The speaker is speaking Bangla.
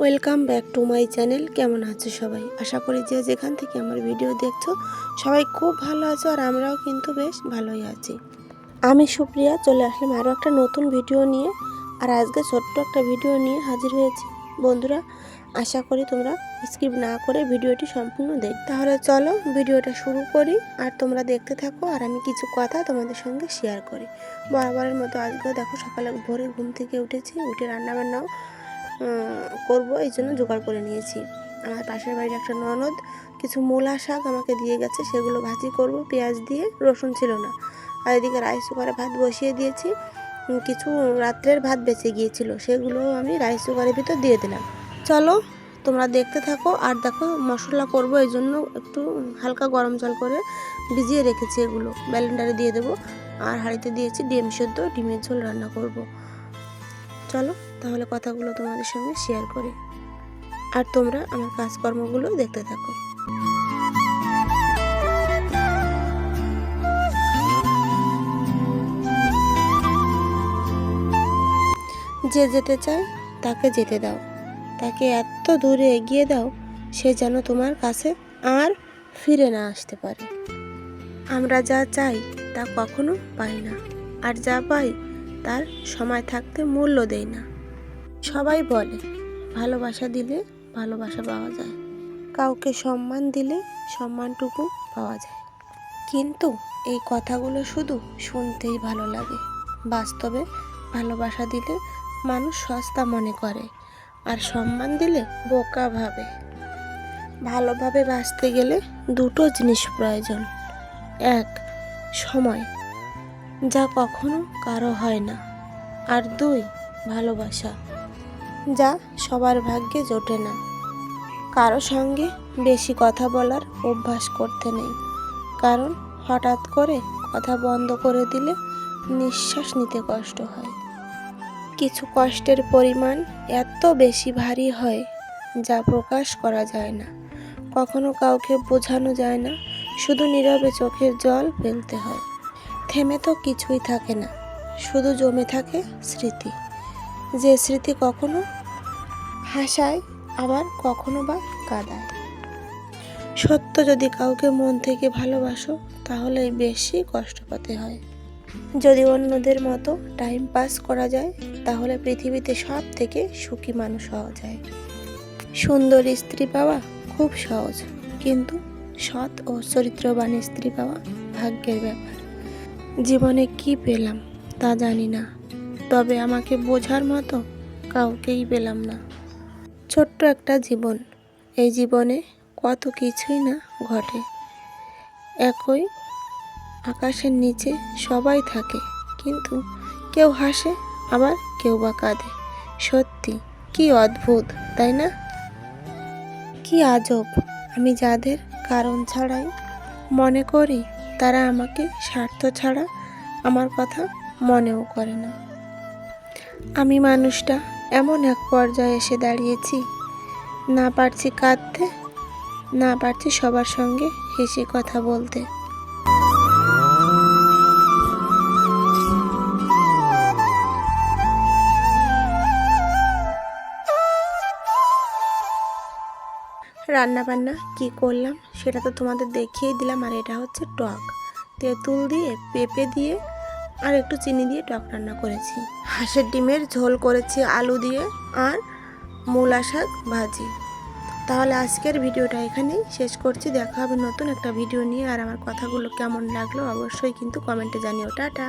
Welcome back to my channel. কেমন আছো সবাই? আশা করি যে যেখান থেকে আমার ভিডিও দেখছ, সবাই খুব ভালো আছো আর আমরাও কিন্তু বেশ ভালোই আছি। আমি সুপ্রিয়া, চলে আসলাম আরও একটা নতুন ভিডিও নিয়ে। আর আজকে ছোট্ট একটা ভিডিও নিয়ে হাজির হয়েছি। বন্ধুরা, আশা করি তোমরা স্কিপ না করে ভিডিওটি সম্পূর্ণ দেখ। তাহলে চলো ভিডিওটা শুরু করি আর তোমরা দেখতে থাকো আর আমি কিছু কথা তোমাদের সঙ্গে শেয়ার করি। বরাবরের মতো আজকেও দেখো সকালে ভোরে ঘুম থেকে উঠেছি, উঠে রান্নাবান্নাও করব, এই জন্য জোগাড় করে নিয়েছি। আমার পাশের বাড়ির একটা ননদ কিছু মূলা শাক আমাকে দিয়ে গেছে, সেগুলো ভাজি করব, পেঁয়াজ দিয়ে, রসুন ছিল না। আর এদিকে রাইস কুকারে ভাত বসিয়ে দিয়েছি কিছু রাত্রের ভাত বেঁচে গিয়েছিল, সেগুলো আমি রাইস কুকারের ভিতর দিয়ে দিলাম। চলো, তোমরা দেখতে থাকো, আর দেখো মশলা করব, এই জন্য একটু হালকা গরম জল করে ভিজিয়ে রেখেছি এগুলো। ব্যালেন্ডারে দিয়ে দেবো, আর হাঁড়িতে দিয়েছি ডিম সেদ্ধ, ডিমের ঝোল রান্না করব। চলো, তাহলে কথাগুলো তোমাদের সঙ্গে শেয়ার করি। আর তোমরা আমার কাজকর্মগুলো দেখতে থাকো। যে যেতে চায়, তাকে যেতে দাও। তাকে এত দূরে এগিয়ে দাও, সে যেন তোমার কাছে আর ফিরে না আসতে পারে। আমরা যা চাই, তা কখনো পাই না। আর যা পাই তার সময় থাকতে মূল্য দেই না। সবাই বলে, ভালোবাসা দিলে ভালোবাসা পাওয়া যায়। কাউকে সম্মান দিলে সম্মানটুকু পাওয়া যায়। কিন্তু এই কথাগুলো শুধু শুনতেই ভালো লাগে। বাস্তবে ভালোবাসা দিলে মানুষ সস্তা মনে করে, আর সম্মান দিলে বোকা ভাবে। ভালোভাবে বাঁচতে গেলে দুটো জিনিস প্রয়োজন। এক, সময়। যা কখনো কারও হয় না। আর দুই, ভালোবাসা। যা সবার ভাগ্যে জোটে না। কারও সঙ্গে বেশি কথা বলার অভ্যাস করতে নেই। কারণ হঠাৎ করে কথা বন্ধ করে দিলে নিঃশ্বাস নিতে কষ্ট হয়। কিছু কষ্টের পরিমাণ এত বেশি ভারী হয় যা প্রকাশ করা যায় না। কখনো কাউকে বোঝানো যায় না। শুধু নীরবে চোখের জল ফেলতে হয়। থেমে তো কিছুই থাকে না, শুধু জমে থাকে স্মৃতি। যে স্মৃতি কখনো হাসায়, আবার কখনো বা কাদায়। সত্য, যদি কাউকে মন থেকে ভালোবাসো, তাহলে বেশি কষ্ট পেতে হয়। যদি অন্যদের মতো টাইম পাস করা যায়, তাহলে পৃথিবীতে সব থেকে সুখী মানুষ হওয়া যায়। সুন্দর স্ত্রী পাওয়া খুব সহজ, কিন্তু সৎ ও চরিত্রবান স্ত্রী পাওয়া ভাগ্যের ব্যাপার। জীবনে কি পেলাম তা জানি না। তবে আমাকে বোঝার মতো কাউকেই পেলাম না। ছোট্ট একটা জীবন। এই জীবনে কত কিছুই না ঘটে। একই আকাশের নিচে সবাই থাকে, কিন্তু কেউ হাসে, আবার কেউ বা কাঁদে। সত্যি, কি অদ্ভুত, তাই না? কি আজব। আমি যাদের কারণ ছাড়াই মনে করি তারা আমাকে স্বার্থ ছাড়া আমার কথা মনেও করে না। আমি মানুষটা এমন এক পর্যায়ে এসে দাঁড়িয়েছি, না পারছি কাঁদতে, না পারছি সবার সঙ্গে হেসে কথা বলতে। রান্না বান্না কি করলাম সেটা তো তোমাদের দেখিয়ে দিলাম, আর এটা হচ্ছে টক। তেঁতুল দিয়ে, পেঁপে দিয়ে, আর একটু চিনি দিয়ে টক রান্না করেছি। হাঁসের ডিমের ঝোল করেছি আলু দিয়ে আর মূলা শাক ভাজি। তাহলে আজকের ভিডিওটা এখানেই শেষ করছি। দেখা হবে নতুন একটা ভিডিও নিয়ে। আর আমার কথাগুলো কেমন লাগল অবশ্যই কিন্তু কমেন্টে জানিও। টাটা।